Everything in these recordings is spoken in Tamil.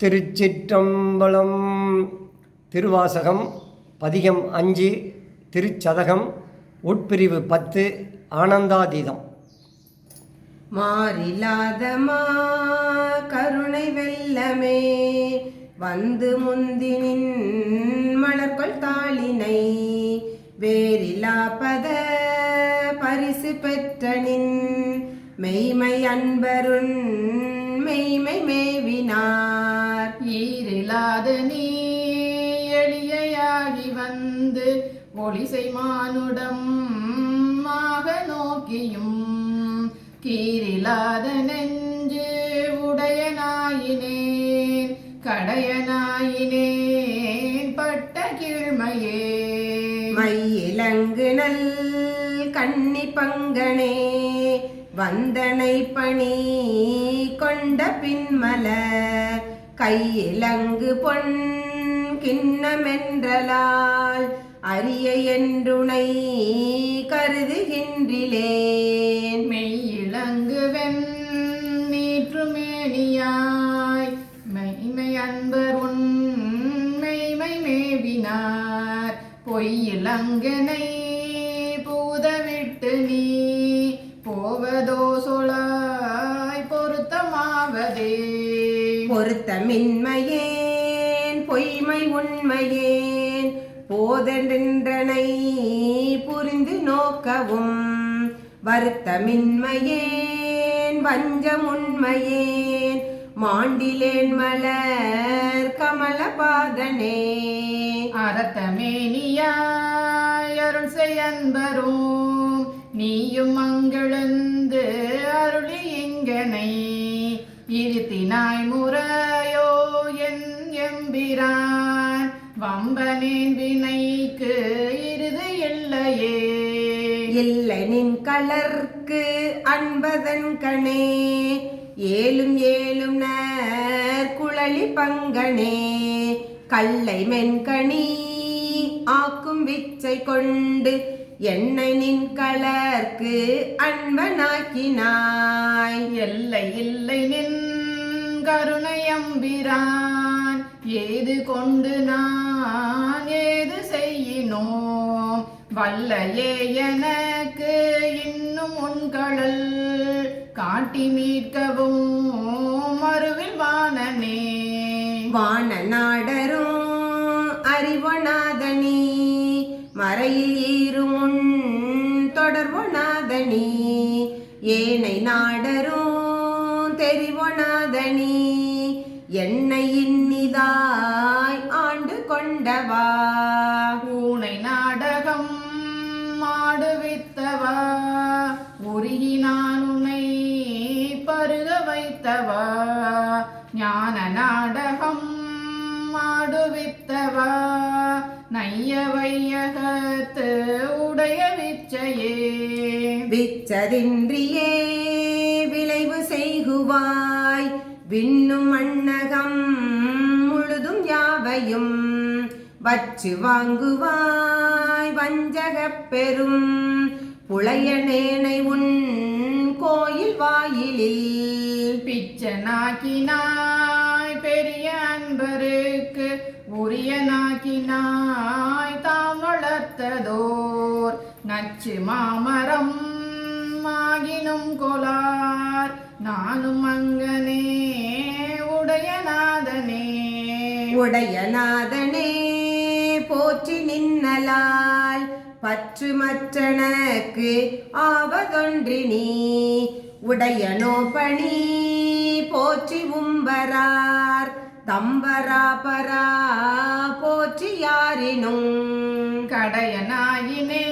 திருச்சிற்றம்பலம் திருவாசகம் பதிகம் அஞ்சு திருச்சதகம் உட்பிரிவு பத்து ஆனந்தாதீதம். மாறில்லாத மா கருணை வெல்லமே வந்து முந்தினின் மலர்கள் தாளினை வேறிலா பத பரிசு பெற்றனின் மெய்மை அன்பருண் மெய்மை மேவினார். ஈரில்லாத நீ எளியாகி வந்து ஒளிசை மானுடம் மாக நோக்கியும் கீரில்லாத நெஞ்சு உடையனாயினேன் கடையனாயினேன் பட்ட கீழ்மையே. மையிலங்கு நல் கண்ணி பங்கனே வந்தனை பணி கொண்ட பின்மலர் கையிலங்கு பொன் கிண்ணமென்றலால் அரிய என்றுனை கருதுகின்றிலேன். மெய்யிளங்குவென் நீற்றுமேனியாய் மெய்மை அன்பர் உன் மேவினார். பொய்யிலங்கனை பூதவிட்டு நீ போவதோ சொல் பொருத்தமின்மையேன் பொய்மை உண்மையேன். போதென்றனை புரிந்து நோக்கவும் வருத்தமின்மையேன் வஞ்சம் உண்மையேன் மாண்டிலேன் மலர் கமலபாதனே. அரத்தமேனியாய் அருள் செய்யன்பரும் நீயும் மங்களந்து அருளி இங்கனை. இருத்தினாய் முறையோ என் எம்பிரான் வம்பனேன் வினைக்கு இருது இல்லையே இல்லை நின் கலர்க்கு அன்பதன் கணே ஏலும் ஏலும் குழலி பங்கனே. கல்லை மென்கணி ஆக்கும் விச்சை கொண்டு என்னை நின் கலர்க்கு அன்பனாக்கினாய். எல்லை இல்லை நின் கருணையம்பிரான். ஏது கொண்டு நான் ஏது செய்யினோம்? வல்லையே எனக்கு இன்னும் உன்கடல் காட்டி மீட்கவும் மறுவில் வானனே வான நாடரும் அறிவனாதனி மறையில் ஈருமுன் தொடர்வனாதனி. ஏனை நாடரும் தெரிவனாதனி. என்னை இன்னிதாய் ஆண்டு கொண்டவா. பூனை நாடகம் மாடுவித்தவா உருகி நான் உன்னை பருக வைத்தவா. ஞான நாடகம் மாடுவித்தவா நைய வையகத்து உடைய விச்சையே. விச்சதின்றியே விண்ணும் மண்ணகம் முழுதும் யாவையும் வச்சு வாங்குவாய் வஞ்சகப் பெரும் புளையனேனை உன் கோயில் வாயிலில். பிச்சனாக்கினாய் பெரிய அன்பருக்கு உரியனாக்கினாய் தாம் வளர்த்ததோர் நச்சு மாமரம் ஆகினும் கொலார் நானும் அங்கனே உடையநாதனே போற்றி நின்னலால் பற்று மற்றனக்கு ஆவதொன்றி நீ உடையனோ பணி போற்றி உம்பரார் தம்பராபரா போற்றி யாரினும். கடையனாயினே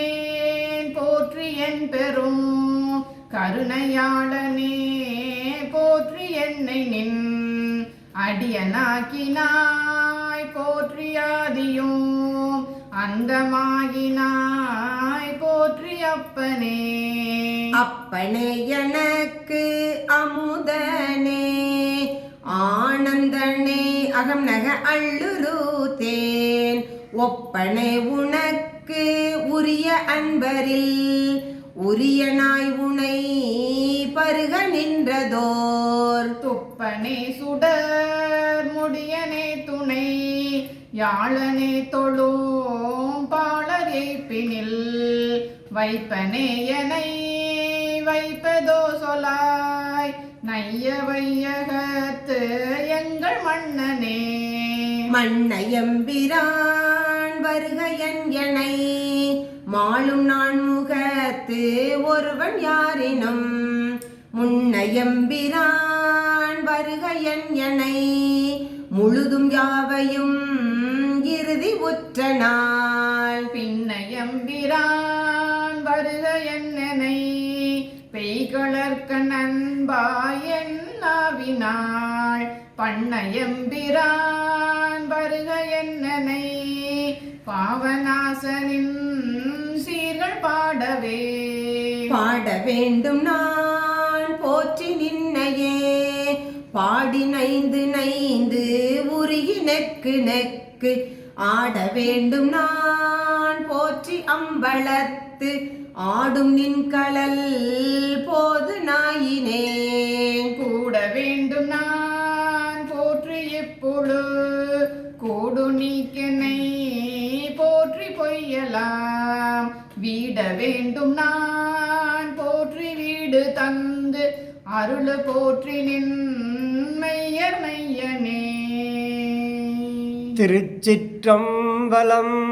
போற்றி என் பெரும் கருணையாளனே போற்றி என்னை நின் அடியனாக்கினாய் போற்றியாதியும். அந்தமாகினாய் போற்றி அப்பனே அப்பனே எனக்கு அமுதனே. ஆனந்தனே அகம் நக அள்ளுருத்தேன். ஒப்பனை உனக்கு உரிய அன்பரில் உரியனாய் உனை பருக நின்றதோர். துப்பனே சுடர் முடியனே துணை யாழனே தொழும் பாளரை பினில் வைப்பனே எனை வைப்பதோ சொலாய் நைய வையகத்து எங்கள் மன்னனே. மண்ணையம்பிரான் வருகையன் எனை மாளும் நான் முகத்து ஒருவன் யாரினும் முன்னையம்பிரான் வருகையன் எனை முழுதும் யாவையும் இறுதி உற்ற நாள். பின்னையம்பிரான் வருக என்னனை பெய்களற்க நண்பாயன் நாவினாள் பண்ணையம்பிரான் வருக என்னனை பாவநாசனின் சீர்கள் பாடவே. பாட வேண்டும் நான் போற்றி நின்னையே. பாடி நைந்து நைந்து உருகி நெக்கு நெக்கு. ஆட வேண்டும் நான் போற்றி அம்பலத்து. ஆடும் நின் கழல் போது நாயினேன். கூட வேண்டும் நான் போற்றி எப்பொழு கூடு நீக்கனை செய்யலாம். வீட வேண்டும் நான். போற்றி வீடு தந்து அருள் போற்றி நின்மையர் மையனே. திருச்சிற்றம்பலம்